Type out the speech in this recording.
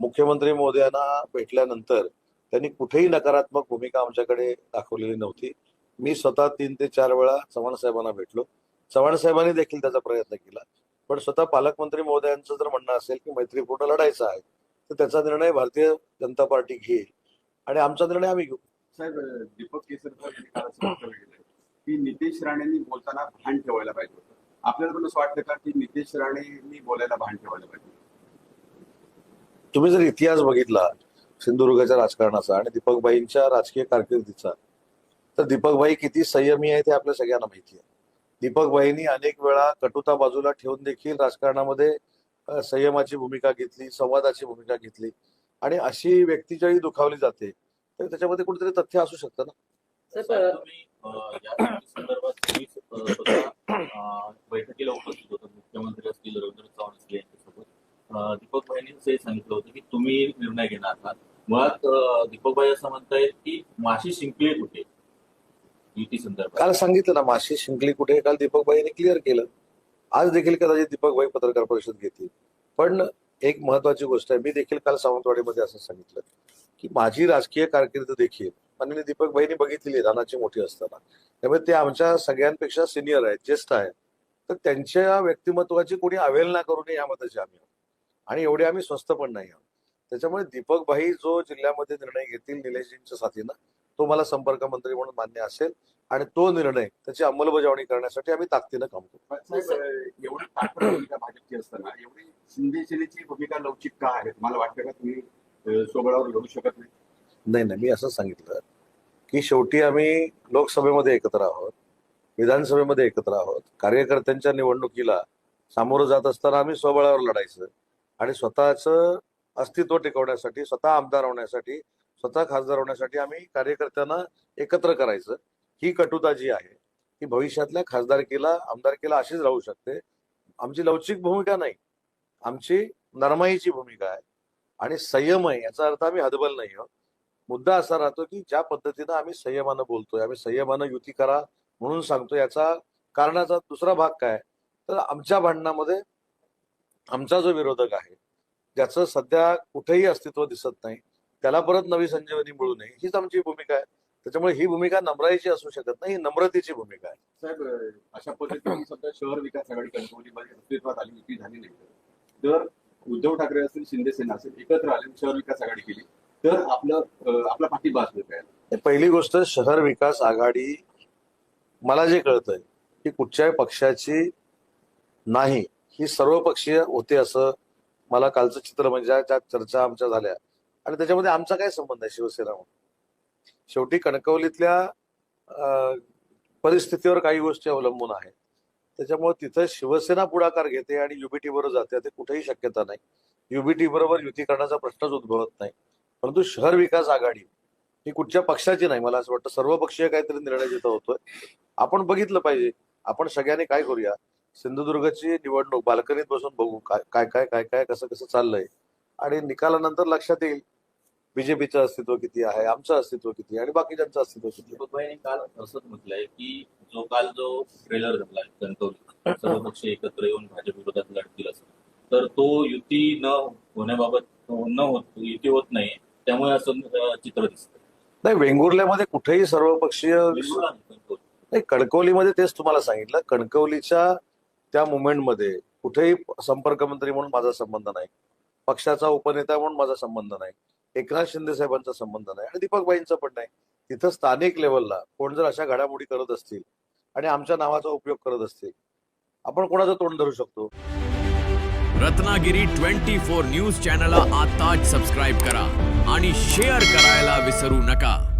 मुख्यमंत्री मोदयांना भेटल्यानंतर त्यांनी कुठेही नकारात्मक भूमिका आमच्याकडे दाखवलेली नव्हती. मी स्वतः तीन ते चार वेळा चव्हाण साहेबांना भेटलो. चव्हाण साहेबांनी देखील त्याचा प्रयत्न केला. पण स्वतः पालकमंत्री महोदयांचं जर म्हणणं असेल की मैत्रीपूर्ण लढायचं आहे तर त्याचा निर्णय भारतीय जनता पार्टी घेईल. आणि आमचा निर्णय आम्ही घेऊ. साहेब दीपक केसरकर की नितेश राणेंनी बोलताना भान ठेवायला पाहिजे होतं. आपल्याला पण असं वाटतं का की नितेश राणेंनी बोलायला भान ठेवायला पाहिजे? तुम्ही जर इतिहास बघितला सिंधुदुर्गाच्या राजकारणाचा आणि दीपकबाईंच्या राजकीय कारकिर्दीचा तर दीपकबाई किती संयमी आहे ते आपल्या सगळ्यांना माहिती आहे. दीपकबाईंनी अनेक वेळा कटुता बाजूला ठेवून देखील राजकारणामध्ये संयमाची भूमिका घेतली संवादाची भूमिका घेतली आणि अशी व्यक्ती ज्यावेळी दुखावली जाते तर त्याच्यामध्ये कुठेतरी तथ्य असू शकतं ना? बैठकीला उपस्थित होता मुख्यमंत्री असतील रवींद्र चव्हाण असतील यांच्यासोबत. दीपक सांगितलं होतं की तुम्ही निर्णय घेणार आहात. मुळात दीपकबाई असं म्हणतायत की माशी शिंकली कुठे? युती संदर्भात. काल सांगितलं ना माशी शिंकली कुठे? काल दीपकबाईने क्लिअर केलं. आज देखील कदाचित दीपकबाई पत्रकार परिषद घेतील. पण एक महत्वाची गोष्ट आहे मी देखील काल सावंतवाडीमध्ये असं सांगितलं की माझी राजकीय कारकीर्द देखील माननीय दीपकबाईंनी बघितलेली रानाची मोठी असताना. त्यामुळे ते आमच्या सगळ्यांपेक्षा सिनियर आहेत ज्येष्ठ आहेत. तर त्यांच्या व्यक्तिमत्वाची कोणी अवहेलना करू नये या मताची आम्ही. आहोत आणि एवढे आम्ही स्वस्त पण नाही आहोत. त्याच्यामुळे दीपकभाई जो जिल्ह्यामध्ये निर्णय घेतील निलेशजींच्या साथीनं तो मला संपर्क मंत्री म्हणून मान्य असेल आणि तो निर्णय त्याची अंमलबजावणी करण्यासाठी आम्ही ताकदीनं काम करू. भाजपची असताना एवढी शिंदे सेनेची भूमिका लवचिक का आहे? मला वाटतं का तुम्ही लढू शकत नाही? नाही नाही मी असं सांगितलं की शेवटी आम्ही लोकसभेमध्ये एकत्र आहोत विधानसभेमध्ये एकत्र आहोत कार्यकर्त्यांच्या निवडणुकीला सामोरं जात असताना आम्ही स्वबळावर लढायचं. आणि स्वतःचं अस्तित्व टिकवण्यासाठी स्वतः आमदार होण्यासाठी स्वतः खासदार होण्यासाठी आम्ही कार्यकर्त्यांना एकत्र करायचं. ही कटुता जी आहे ती भविष्यातल्या खासदारकीला आमदारकीला अशीच राहू शकते. आमची लवचिक भूमिका नाही. आमची नरमाईची भूमिका आहे. आणि संयम आहे याचा अर्थ आम्ही हदबल नाही आहोत. मुद्दा असा राहतो की ज्या पद्धतीनं आम्ही संयमानं बोलतोय आम्ही संयमानं युती करा म्हणून सांगतो याचा कारणाचा दुसरा भाग काय? तर आमच्या भांडणामध्ये आमचा जो विरोधक आहे ज्याचं सध्या कुठेही अस्तित्व दिसत नाही त्याला परत नवी संजीवनी मिळू नये हीच आमची भूमिका आहे. त्याच्यामुळे ही भूमिका नम्राईची असू शकत नाही ही नम्रतेची भूमिका आहे. साहेब अशा पद्धतीने सध्या शहर विकास आघाडी कणकवलीमध्ये अस्तित्वात आली युती झाली नाही. तर उद्धव ठाकरे असेल शिंदे सेना असेल एकत्र आले शहर विकास आघाडी केली तर आपलं आपला पाठिंबा हे पहिली गोष्ट शहर विकास आघाडी मला जे कळतंय की कुठच्याही पक्षाची नाही. ही सर्वपक्षीय होते असं मला कालचं चित्र म्हणजे ज्या चर्चा आमच्या झाल्या. आणि त्याच्यामध्ये आमचा काय संबंध आहे शिवसेना शेवटी कणकवलीतल्या परिस्थितीवर काही गोष्टी अवलंबून आहेत. त्याच्यामुळे तिथं शिवसेना पुढाकार घेते आणि युबीटी बरोबर जाते. ते कुठेही शक्यता नाही. युबीटी बरोबर युती करण्याचा प्रश्नच उद्भवत नाही. परंतु शहर विकास आघाडी ही कुठच्या पक्षाची नाही. मला असं वाटतं सर्वपक्षीय काहीतरी निर्णय जिथं होतोय. आपण बघितलं पाहिजे. आपण सगळ्यांनी काय करूया? सिंधुदुर्गची निवडणूक बाल्कनीत बसून बघू काय काय काय काय काय कसं कसं चाललंय. आणि निकालानंतर लक्षात येईल बीजेपीचं अस्तित्व किती आहे आमचं अस्तित्व किती आहे आणि बाकीच्यांचं अस्तित्व किती काल असंच म्हटलंय की जो काल जो ट्रेलर झालाय कणकवली सर्व पक्ष एकत्र येऊन भाजप विरोधात लढतील असं. तर तो युती न होण्याबाबत न होत युती होत नाही त्यामुळे असं चित्र दिसतं नाही वेंगुर्ल्यामध्ये कुठेही सर्वपक्षीय. नाही कणकवलीमध्ये तेच तुम्हाला सांगितलं. कणकवलीच्या त्या मुवमेंटमध्ये कुठेही संपर्क मंत्री म्हणून माझा संबंध नाही. पक्षाचा उपनेता म्हणून माझा संबंध नाही. एकनाथ शिंदे साहेबांचा संबंध नाही आणि दीपकबाईंचा पण नाही. तिथं स्थानिक लेवलला कोण जर अशा घडामोडी करत असतील आणि आमच्या नावाचा उपयोग करत असतील आपण कोणाचं तोंड धरू शकतो? रत्नागिरी ट्वेंटी फोर न्यूज चॅनलला आताच सबस्क्राईब करा आणि शेअर करायला विसरू नका.